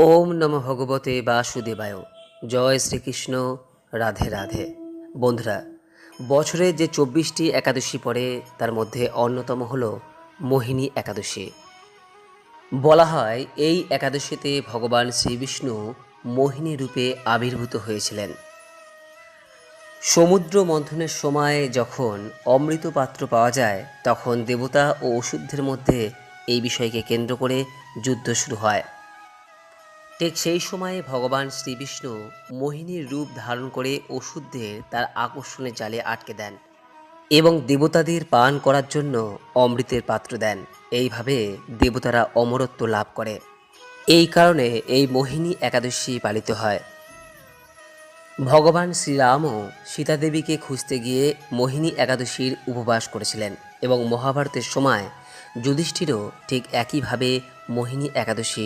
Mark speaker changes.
Speaker 1: ওম নম ভগবতে বাসুদেবায়। জয় শ্রীকৃষ্ণ। রাধে রাধে। বন্ধুরা, বছরে যে চব্বিশটি একাদশী পড়ে, তার মধ্যে অন্যতম হল মোহিনী একাদশী। বলা হয়, এই একাদশীতে ভগবান শ্রীবিষ্ণু মোহিনী রূপে আবির্ভূত হয়েছিলেন। সমুদ্র মন্থনের সময় যখন অমৃত পাত্র পাওয়া যায়, তখন দেবতা ও ওষুধের মধ্যে এই বিষয়কে কেন্দ্র করে যুদ্ধ শুরু হয়। ঠিক সেই সময়ে ভগবান শ্রীবিষ্ণু মোহিনীর রূপ ধারণ করে ওষুধদের তার আকর্ষণের জালে আটকে দেন এবং দেবতাদের পান করার জন্য অমৃতের পাত্র দেন। এইভাবে দেবতারা অমরত্ব লাভ করে। এই কারণে এই মোহিনী একাদশী পালিত হয়। ভগবান শ্রীরামও সীতাদেবীকে খুঁজতে গিয়ে মোহিনী একাদশীর উপবাস করেছিলেন এবং মহাভারতের সময় যুধিষ্ঠিরও ঠিক একইভাবে মোহিনী একাদশী